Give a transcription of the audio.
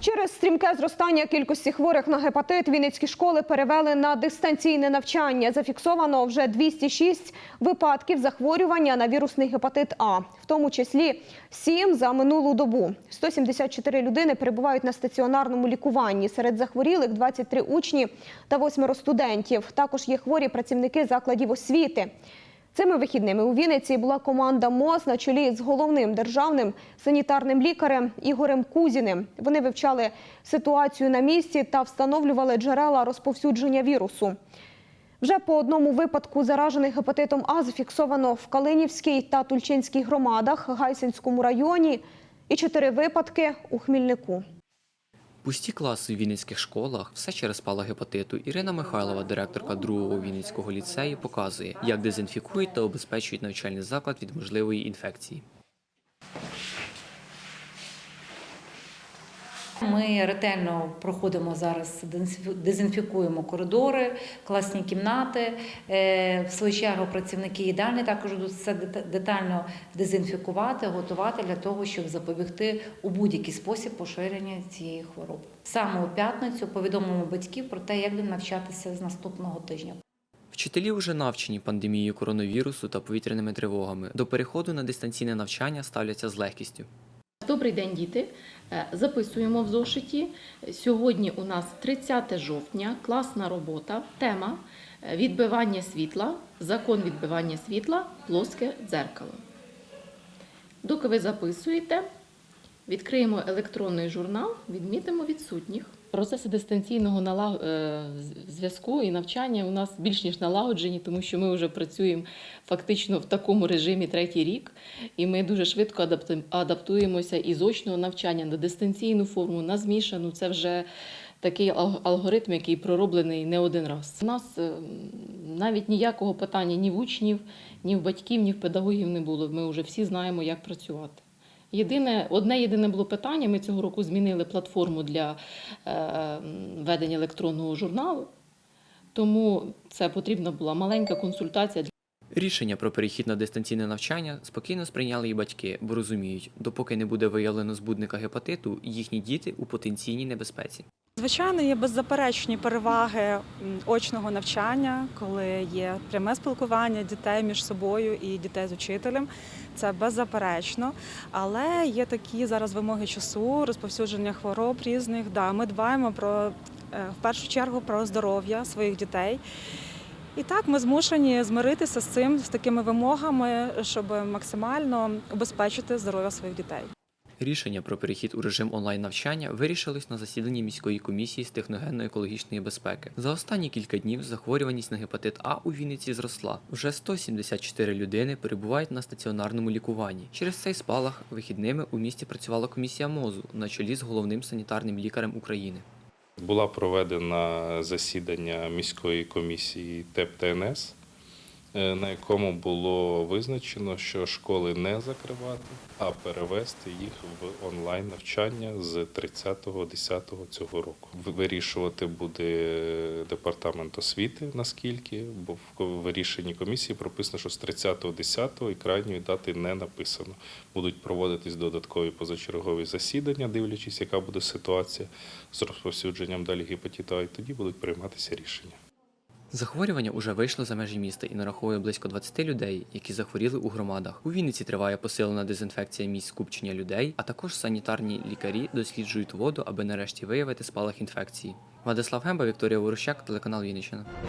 Через стрімке зростання кількості хворих на гепатит Вінницькі школи перевели на дистанційне навчання. Зафіксовано вже 206 випадків захворювання на вірусний гепатит А, в тому числі 7 за минулу добу. 174 людини перебувають на стаціонарному лікуванні. Серед захворілих 23 учні та 8 студентів. Також є хворі працівники закладів освіти. Цими вихідними у Вінниці була команда МОЗ на чолі з головним державним санітарним лікарем Ігорем Кузіним. Вони вивчали ситуацію на місці та встановлювали джерела розповсюдження вірусу. Вже по одному випадку заражених гепатитом А зафіксовано в Калинівській та Тульчинській громадах, Гайсинському районі і чотири випадки у Хмільнику. Пусті класи у вінницьких школах все через пала гепатиту. Ірина Михайлова, директорка другого вінницького ліцею, показує, як дезінфікують та обезпечують навчальний заклад від можливої інфекції. Ми ретельно проходимо зараз, дезінфікуємо коридори, класні кімнати. Е, В свою чергу працівники їдальні також будуть все детально дезінфікувати, готувати для того, щоб запобігти у будь-який спосіб поширення цієї хвороби. Саме у п'ятницю повідомимо батьків про те, як будемо навчатися з наступного тижня. Вчителі вже навчені пандемією коронавірусу та повітряними тривогами. До переходу на дистанційне навчання ставляться з легкістю. Добрий день, діти. Е, Записуємо в зошиті. Сьогодні у нас 30 жовтня, класна робота. Тема е, відбивання світла, закон відбивання світла, плоске дзеркало. Доки ви записуєте, відкриємо електронний журнал, відмітимо відсутніх. Процеси дистанційного налаг- е, зв'язку і навчання у нас більш ніж налагоджені, тому що ми вже працюємо фактично в такому режимі третій рік, і ми дуже швидко адапту- адаптуємося із очного навчання на дистанційну форму, на змішану. Це вже такий алгоритм, який пророблений не один раз. У нас е, навіть ніякого питання ні в учнів, ні в батьків, ні в педагогів не було. Ми вже всі знаємо, як працювати. Єдине, одне єдине було питання. Ми цього року змінили платформу для е, ведення електронного журналу, тому це потрібна була маленька консультація. Рішення про перехід на дистанційне навчання спокійно сприйняли і батьки, бо розуміють, допоки не буде виявлено збудника гепатиту, їхні діти у потенційній небезпеці. Звичайно, є беззаперечні переваги очного навчання, коли є пряме спілкування дітей між собою і дітей з учителем. Це беззаперечно. Але є такі зараз вимоги часу, розповсюдження хвороб різних. Да, ми дбаємо про е, в першу чергу про здоров'я своїх дітей. І так ми змушені змиритися з цим, з такими вимогами, щоб максимально убезпечити здоров'я своїх дітей. Рішення про перехід у режим онлайн навчання вирішилось на засіданні міської комісії з техногенно-екологічної безпеки. За останні кілька днів захворюваність на гепатит А у Вінниці зросла. Вже 174 людини перебувають на стаціонарному лікуванні. Через цей спалах вихідними у місті працювала комісія МОЗу на чолі з головним санітарним лікарем України. Була проведена засідання міської комісії ТЕП ТНС, на якому було визначено, що школи не закривати, а перевести їх в онлайн навчання з 30.10 цього року. Вирішувати буде департамент освіти, наскільки, бо в рішенні комісії прописано, що з 30.10 і крайньої дати не написано. Будуть проводитись додаткові позачергові засідання, дивлячись, яка буде ситуація з розповсюдженням далі гепатиту, і тоді будуть прийматися рішення. Захворювання уже вийшло за межі міста і нараховує близько 20 людей, які захворіли у громадах. У Вінниці триває посилена дезінфекція місць скупчення людей, а також санітарні лікарі досліджують воду, аби нарешті виявити спалах інфекції. Владислав Гемба, Вікторія Ворощак, телеканал Вінниччина.